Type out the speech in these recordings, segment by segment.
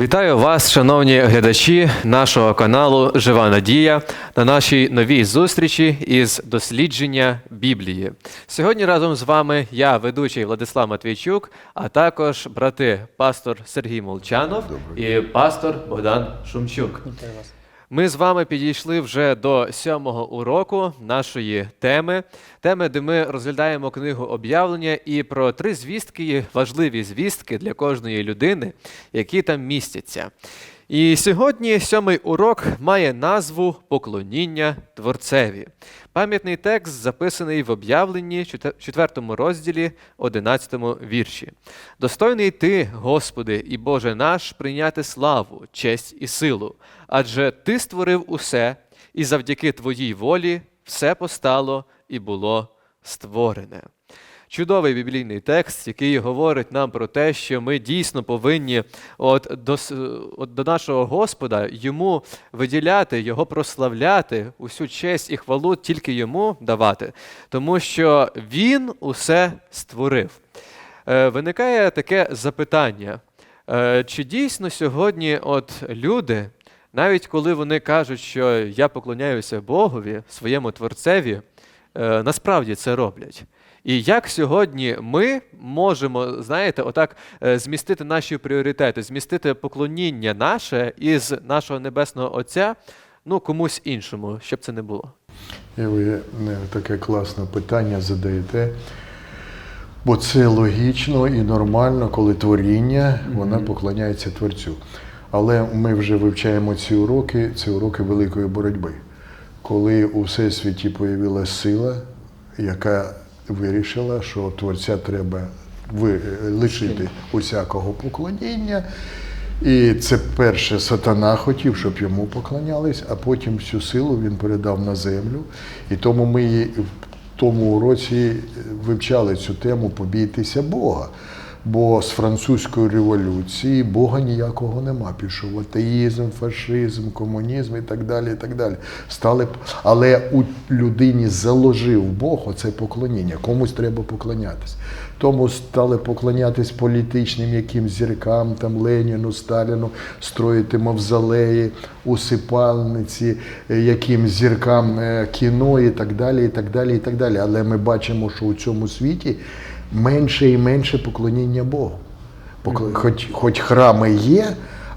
Вітаю вас, шановні глядачі нашого каналу Жива Надія на нашій новій зустрічі із дослідження Біблії. Сьогодні разом з вами я, ведучий Владислав Матвійчук, а також брати пастор Сергій Молчанов і пастор Богдан Шумчук. Ми з вами підійшли вже до сьомого уроку нашої теми, теми, де ми розглядаємо книгу об'явлення і про три звістки, важливі звістки для кожної людини, які там містяться. І сьогодні сьомий урок має назву Поклоніння Творцеві. Пам'ятний текст записаний в об'явленні, 4 розділі, 11 вірші. Достойний ти, Господи, і Боже наш, прийняти славу, честь і силу, адже Ти створив усе, і завдяки Твоїй волі все постало і було створене. Чудовий біблійний текст, який говорить нам про те, що ми дійсно повинні от до, от до нашого Господа йому виділяти, його прославляти, усю честь і хвалу тільки йому давати, тому що він усе створив. Е, виникає таке запитання: е, чи дійсно сьогодні от люди, навіть коли вони кажуть, що я поклоняюся Богові, своєму Творцеві, е, насправді це роблять? І як сьогодні ми можемо, знаєте, отак е, змістити наші пріоритети, змістити поклоніння наше із нашого небесного Отця, ну комусь іншому, щоб це не було. І ви е, таке класне питання задаєте. Бо це логічно і нормально, коли творіння вона поклоняється творцю. Але ми вже вивчаємо ці уроки, це уроки великої боротьби. Коли у всесвіті появилася сила, яка вирішила, що творця треба лишити усякого поклоніння. І це перше сатана хотів, щоб йому поклонялись, а потім всю силу він передав на землю. І тому ми в тому уроці вивчали цю тему побійтеся Бога. Бо з французької революції Бога ніякого нема. Пішов атеїзм, фашизм, комунізм і так далі. і так далі. Стали, але у людині заложив Бог оце поклоніння. Комусь треба поклонятись. Тому стали поклонятись політичним якимсь зіркам, там Леніну, Сталіну, строїти мавзолеї, усипальниці, е, якимсь зіркам е, кіно і так далі. і так далі, і так далі. Але ми бачимо, що у цьому світі менше і менше поклоніння Богу. Хоч, хоч храми є,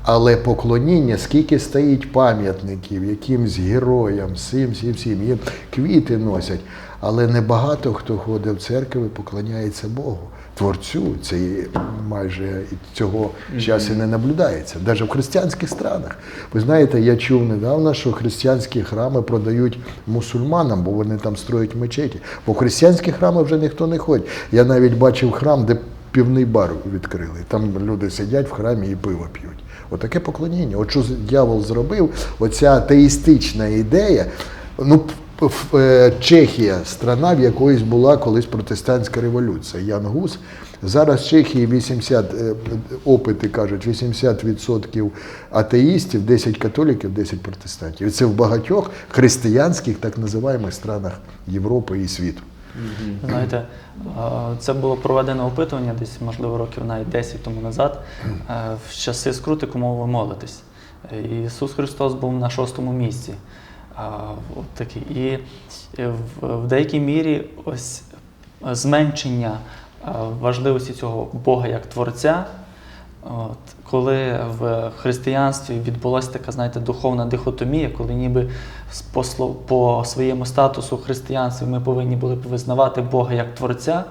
але поклоніння, скільки стоїть пам'ятників, якимсь героям, всім, всім, всім, їм квіти носять. Але небагато хто ходить в церкву і поклоняється Богу. Творцю це майже цього часу не наблюдається, навіть в християнських странах. Ви знаєте, я чув недавно, що християнські храми продають мусульманам, бо вони там строять мечеті. Бо в християнські храми вже ніхто не ходить. Я навіть бачив храм, де півний бар відкрили. Там люди сидять в храмі і пиво п'ють. Отаке поклоніння. От що дьявол зробив, оця атеїстична ідея. Ну, е, Чехія, страна, в якоїсь була колись протестантська революція. Ян Гус. Зараз в Чехії 80, е, опити кажуть, 80% атеїстів, 10 католіків, 10 протестантів. Це в багатьох християнських так називаємих странах Європи і світу. Знаєте, е, це було проведено опитування десь, можливо, років навіть 10 тому назад, е, в часи скрути, кому ви молитесь. Е, Ісус Христос був на шостому місці. Е, От такий. І в, в деякій мірі ось зменшення е, важливості цього Бога як Творця. От, коли в християнстві відбулася така, знаєте, духовна дихотомія, коли ніби по, по своєму статусу християнстві ми повинні були визнавати Бога як Творця,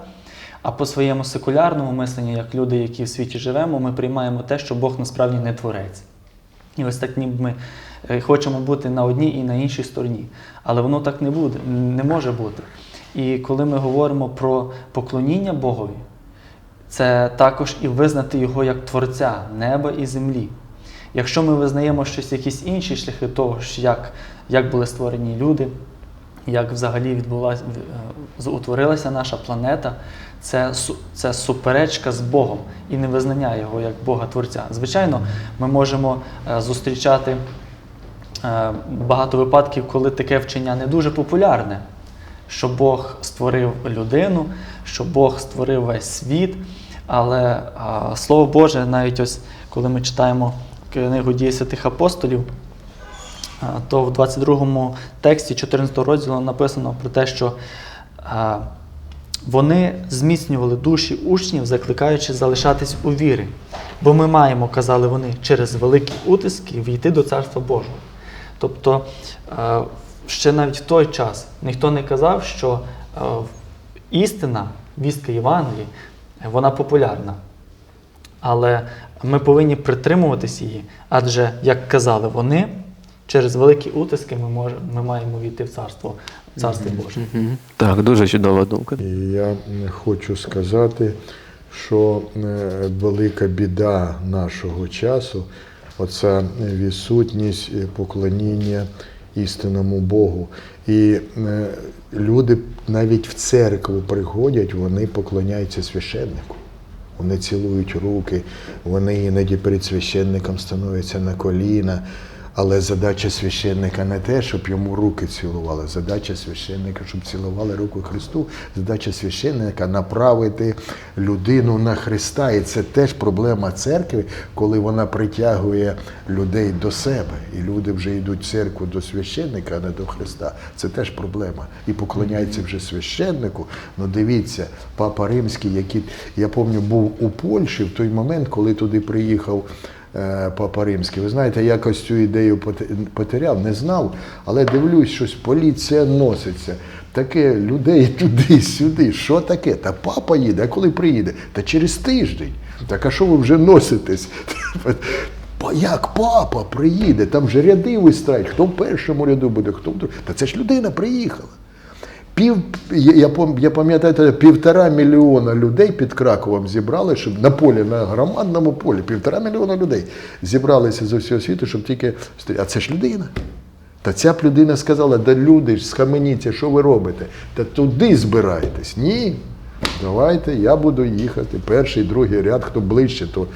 а по своєму секулярному мисленню, як люди, які в світі живемо, ми приймаємо те, що Бог насправді не творець. І ось так ніби ми е, хочемо бути на одній і на іншій стороні. Але воно так не буде, не може бути. І коли ми говоримо про поклоніння Богові, це також і визнати його як творця неба і землі. Якщо ми визнаємо щось, якісь інші шляхи того, як, як були створені люди, як взагалі відбулася, е, утворилася наша планета, це, це суперечка з Богом і невизнання його як Бога Творця. Звичайно, ми можемо е, зустрічати е, багато випадків, коли таке вчення не дуже популярне, що Бог створив людину, що Бог створив весь світ. Але а, Слово Боже, навіть ось коли ми читаємо книгу дії святих апостолів, а, то в 22 тексті 14 розділу написано про те, що а, вони зміцнювали душі учнів, закликаючи залишатись у вірі. Бо ми маємо, казали вони, через великі утиски війти до Царства Божого. Тобто, е, ще навіть в той час ніхто не казав, що е, істина, вістка Євангелії, вона популярна. Але ми повинні притримуватись її, адже, як казали вони, через великі утиски ми, мож, ми маємо війти в царство, в царство Боже. Так, дуже чудова думка. І я хочу сказати, що е, велика біда нашого часу оця відсутність е, поклоніння істинному Богу. І е, люди навіть в церкву приходять, вони поклоняються священнику. Вони цілують руки, вони іноді перед священником становляться на коліна. Але задача священника не те, щоб йому руки цілували. Задача священника, щоб цілували руку Христу. Задача священника направити людину на Христа. І це теж проблема церкви, коли вона притягує людей до себе. І люди вже йдуть в церкву до священника, а не до Христа. Це теж проблема. І поклоняються вже священнику. Ну дивіться, папа Римський, який я пам'ятаю, був у Польщі в той момент, коли туди приїхав. Е, Папа Римський. Ви знаєте, якось цю ідею потеряв, не знав, але дивлюсь, щось поліція носиться. Таке людей туди-сюди. Що таке? Та папа їде, а коли приїде? Та через тиждень. Так а що ви вже носитесь? Як папа приїде? Там вже ряди вистрають. Хто в першому ряду буде, хто в другому. Та це ж людина приїхала. Пів, я, я пам'ятаю, півтора мільйона людей під Краковом зібрали, щоб на полі, на громадному полі, півтора мільйона людей зібралися з усього світу, щоб тільки. А це ж людина. Та ця б людина сказала, да люди ж схаменіться, що ви робите? Та туди збирайтесь. Ні. Давайте, я буду їхати. Перший, другий ряд, хто ближче, то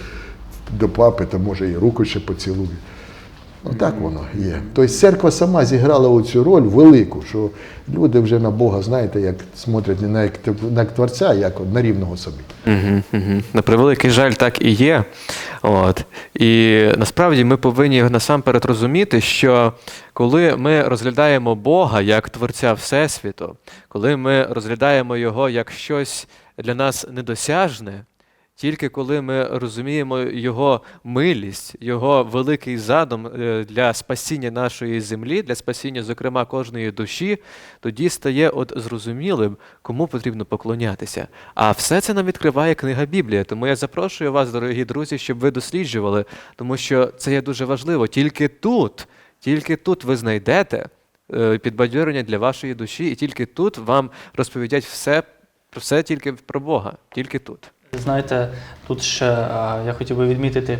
до папи, то може і руку ще поцілує. Ну так воно є. Тобто церква сама зіграла оцю роль велику, що люди вже на Бога, знаєте, як смотрять не на на творця, а як на рівного собі. Угу, угу. На превеликий жаль, так і є. От. І насправді ми повинні насамперед розуміти, що коли ми розглядаємо Бога як Творця Всесвіту, коли ми розглядаємо Його як щось для нас недосяжне, тільки коли ми розуміємо Його милість, Його великий задум е, для спасіння нашої землі, для спасіння, зокрема, кожної душі, тоді стає от зрозумілим, кому потрібно поклонятися. А все це нам відкриває книга Біблія. Тому я запрошую вас, дорогі друзі, щоб ви досліджували, тому що це є дуже важливо. Тільки тут, тільки тут ви знайдете е, підбадьорення для вашої душі, і тільки тут вам розповідять все, все тільки про Бога, тільки тут. Знаєте, тут ще я хотів би відмітити,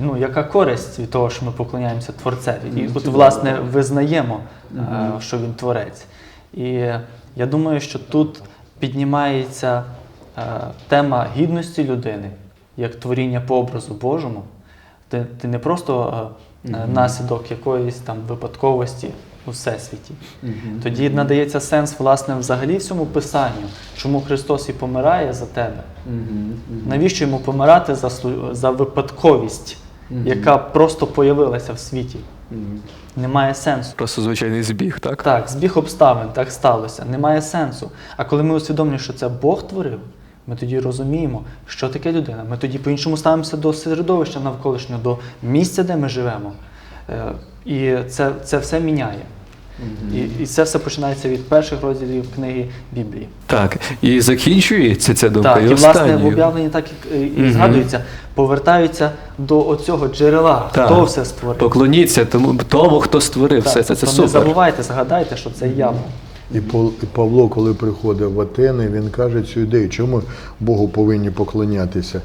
ну, яка користь від того, що ми поклоняємося Творцеві. І от, власне, визнаємо, що він творець. І я думаю, що тут піднімається тема гідності людини як творіння по образу Божому. Ти, ти не просто е, наслідок якоїсь там випадковості у всесвіті. Тоді надається сенс, власне, взагалі всьому писанню, чому Христос і помирає за тебе. Навіщо йому помирати за, за випадковість, яка просто появилася в світі? Немає сенсу. Просто звичайний збіг, так? Так, збіг обставин, так сталося. Немає сенсу. А коли ми усвідомлюємо, що це Бог творив, ми тоді розуміємо, що таке людина. Ми тоді по-іншому ставимося до середовища навколишнього, до місця, де ми живемо. Е, І це, це все міняє. І, і це все починається від перших розділів книги Біблії. Так, і закінчується ця думка. Так, і і власне в об'явленні так і, і Мгм. згадується, повертаються до оцього джерела, Так. хто все створив. Поклоніться тому, тому, хто створив Так, все це. Це тобто не забувайте, згадайте, що це я. І Павло, коли приходить в Атени, він каже цю ідею, чому Богу повинні поклонятися.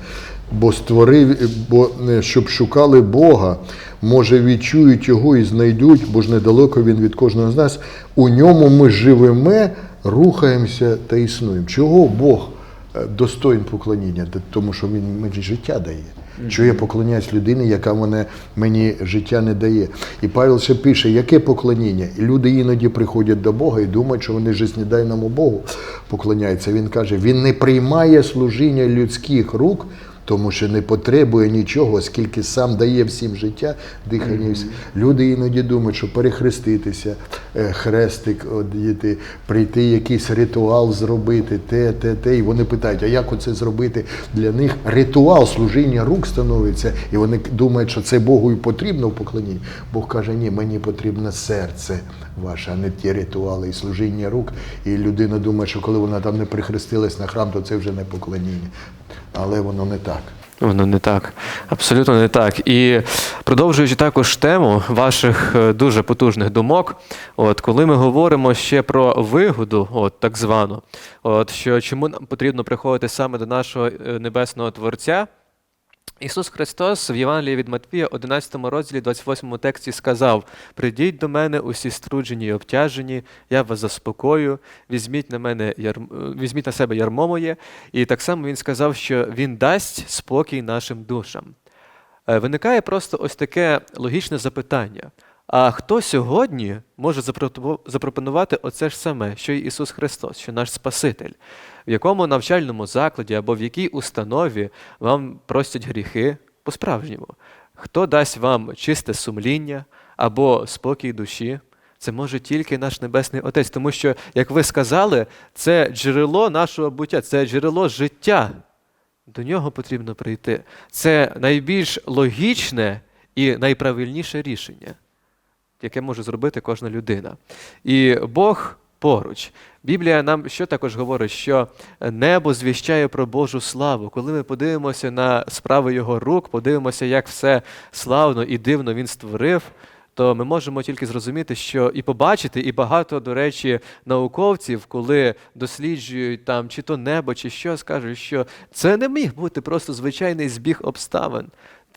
Бо створив, бо е, щоб шукали Бога, може відчують його і знайдуть, бо ж недалеко він від кожного з нас. У ньому ми живемо, рухаємося та існуємо. Чого Бог е, достоїн поклоніння? Тому що він мені життя дає. Що я поклоняюсь людині, яка мене, мені життя не дає. І Павел ще пише, яке поклоніння? І люди іноді приходять до Бога і думають, що вони життєдайному Богу поклоняються. Він каже, він не приймає служіння людських рук, тому що не потребує нічого, оскільки сам дає всім життя, дихання. і все. Люди іноді думають, що перехреститися, е, хрестик одіти, прийти якийсь ритуал зробити, те, те, те. І вони питають, а як оце зробити? Для них ритуал служіння рук становиться, і вони думають, що це Богу і потрібно в поклонінні. Бог каже, ні, мені потрібно серце ваше, а не ті ритуали і служіння рук. І людина думає, що коли вона там не прихрестилась на храм, то це вже не поклоніння. Але воно не так. Воно не так, абсолютно не так. І продовжуючи також тему ваших е, дуже потужних думок, от коли ми говоримо ще про вигоду, от так звану, от що чому нам потрібно приходити саме до нашого е, небесного Творця. Ісус Христос в Євангелії від Матвія, 11 розділі, 28 тексті сказав: Придіть до мене усі струджені і обтяжені, я вас заспокою, візьміть на мене ярм... е, візьміть на себе ярмо моє. І так само він сказав, що Він дасть спокій нашим душам. Е, Виникає просто ось таке логічне запитання. А хто сьогодні може запропонувати оце ж саме, що й Ісус Христос, що наш Спаситель? В якому навчальному закладі або в якій установі вам простять гріхи по-справжньому? Хто дасть вам чисте сумління або спокій душі? Це може тільки наш Небесний Отець, тому що, як ви сказали, це джерело нашого буття, це джерело життя. До нього потрібно прийти. Це найбільш логічне і найправильніше рішення, яке може зробити кожна людина. І Бог поруч. Біблія нам що також говорить, що небо звіщає про Божу славу. Коли ми подивимося на справи Його рук, подивимося, як все славно і дивно Він створив, то ми можемо тільки зрозуміти, що і побачити, і багато, до речі, науковців, коли досліджують там чи то небо, чи що, скажуть, що це не міг бути просто звичайний збіг обставин.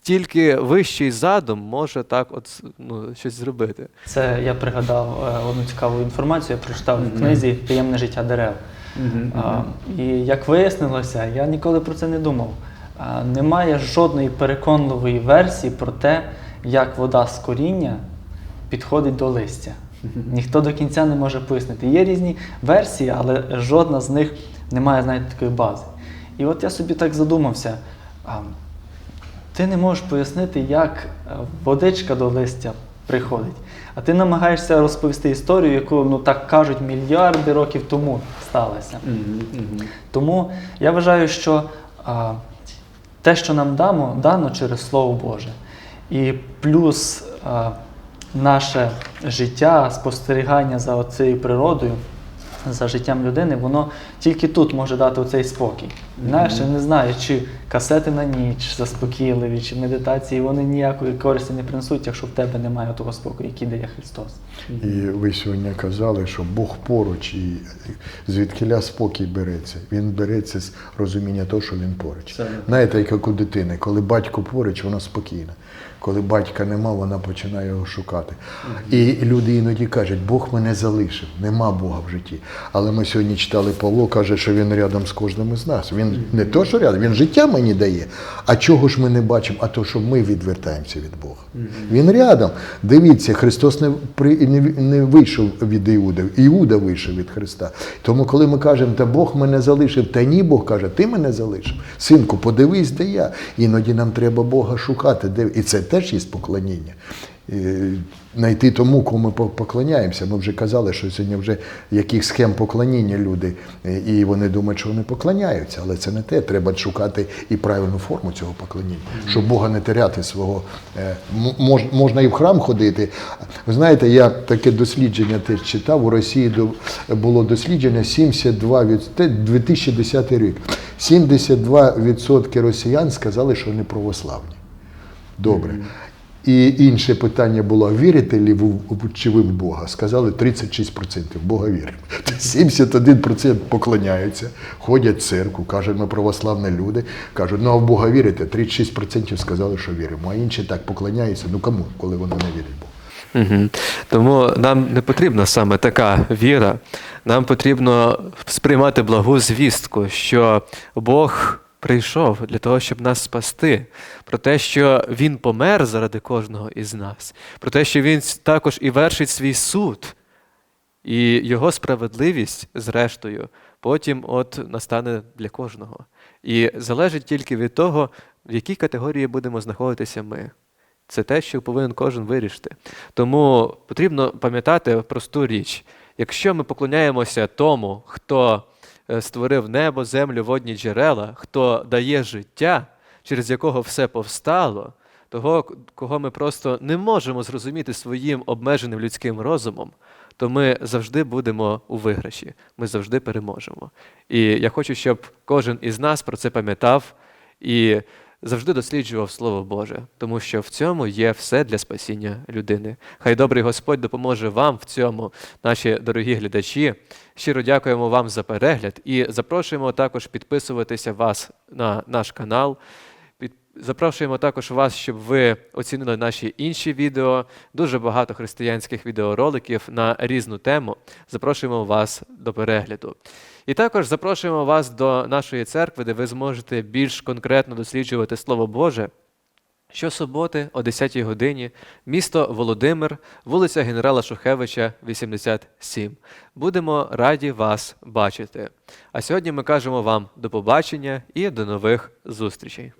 Тільки вищий задум може так от ну, щось зробити. Це я пригадав е, одну цікаву інформацію, я прочитав в книзі Приємне життя дерев. А, І як вияснилося, я ніколи про це не думав. А, Немає жодної переконливої версії про те, як вода з коріння підходить до листя. Ніхто до кінця не може пояснити. Є різні версії, але жодна з них не має, знаєте, такої бази. І от я собі так задумався. Ти не можеш пояснити, як е, водичка до листя приходить. А ти намагаєшся розповісти історію, яку, ну так кажуть, мільярди років тому сталася. Тому я вважаю, що а, те, що нам дамо, дано через Слово Боже. І плюс а, наше життя, спостерігання за цією природою, за життям людини, воно тільки тут може дати оцей спокій. Знаєш, я не знаю, чи касети на ніч заспокійливі, чи медитації, вони ніякої користі не принесуть, якщо в тебе немає того спокою, який дає Христос. І ви сьогодні казали, що Бог поруч, і звідкиля спокій береться. Він береться з розуміння того, що він поруч. Саме. Знаєте, як у дитини, коли батько поруч, вона спокійна. Коли батька нема, вона починає його шукати. І люди іноді кажуть, Бог мене залишив, нема Бога в житті. Але ми сьогодні читали Павло, каже, що він рядом з кожним із нас. Він не то, що рядом, він життя мені дає. А чого ж ми не бачимо? А то, що ми відвертаємося від Бога. Він рядом. Дивіться, Христос не, при, не, не вийшов від Іуда, Іуда вийшов від Христа. Тому, коли ми кажемо, та Бог мене залишив, та ні, Бог каже, ти мене залишив. Синку, подивись, де я. Іноді нам треба Бога шукати. Де... І це теж є поклоніння. Знайти тому, кому ми поклоняємося. Ми вже казали, що сьогодні вже яких схем поклоніння люди, е, і вони думають, що вони поклоняються, але це не те. Треба шукати і правильну форму цього поклоніння, щоб Бога не теряти свого. е, мож- Можна і в храм ходити. Ви знаєте, я таке дослідження теж читав. У Росії було дослідження 72 від 2010 рік. 72% росіян сказали, що вони православні. Добре. І інше питання було: вірите ли ви чи ви в Бога? Сказали 36% в Бога віримо. 71% поклоняються, ходять в церкву, кажуть, ми православні люди. Кажуть, ну а в Бога вірите? 36% сказали, що віримо. А інші так поклоняються. Ну кому, коли вони не вірять в Бога? Угу. Тому нам не потрібна саме така віра. Нам потрібно сприймати благу звістку, що Бог прийшов для того, щоб нас спасти, про те, що Він помер заради кожного із нас, про те, що Він також і вершить свій суд. І його справедливість, зрештою, потім от настане для кожного. І залежить тільки від того, в якій категорії будемо знаходитися ми. Це те, що повинен кожен вирішити. Тому потрібно пам'ятати просту річ: якщо ми поклоняємося тому, хто створив небо, землю, водні джерела, хто дає життя, через якого все повстало, того, кого ми просто не можемо зрозуміти своїм обмеженим людським розумом, то ми завжди будемо у виграші, ми завжди переможемо. І я хочу, щоб кожен із нас про це пам'ятав і завжди досліджував Слово Боже, тому що в цьому є все для спасіння людини. Хай добрий Господь допоможе вам в цьому, наші дорогі глядачі. Щиро дякуємо вам за перегляд і запрошуємо також підписуватися вас на наш канал. Запрошуємо також вас, щоб ви оцінили наші інші відео. Дуже багато християнських відеороликів на різну тему. Запрошуємо вас до перегляду. І також запрошуємо вас до нашої церкви, де ви зможете більш конкретно досліджувати Слово Боже. Щосуботи о 10 годині, місто Володимир, вулиця генерала Шухевича, 87. Будемо раді вас бачити. А сьогодні ми кажемо вам до побачення і до нових зустрічей.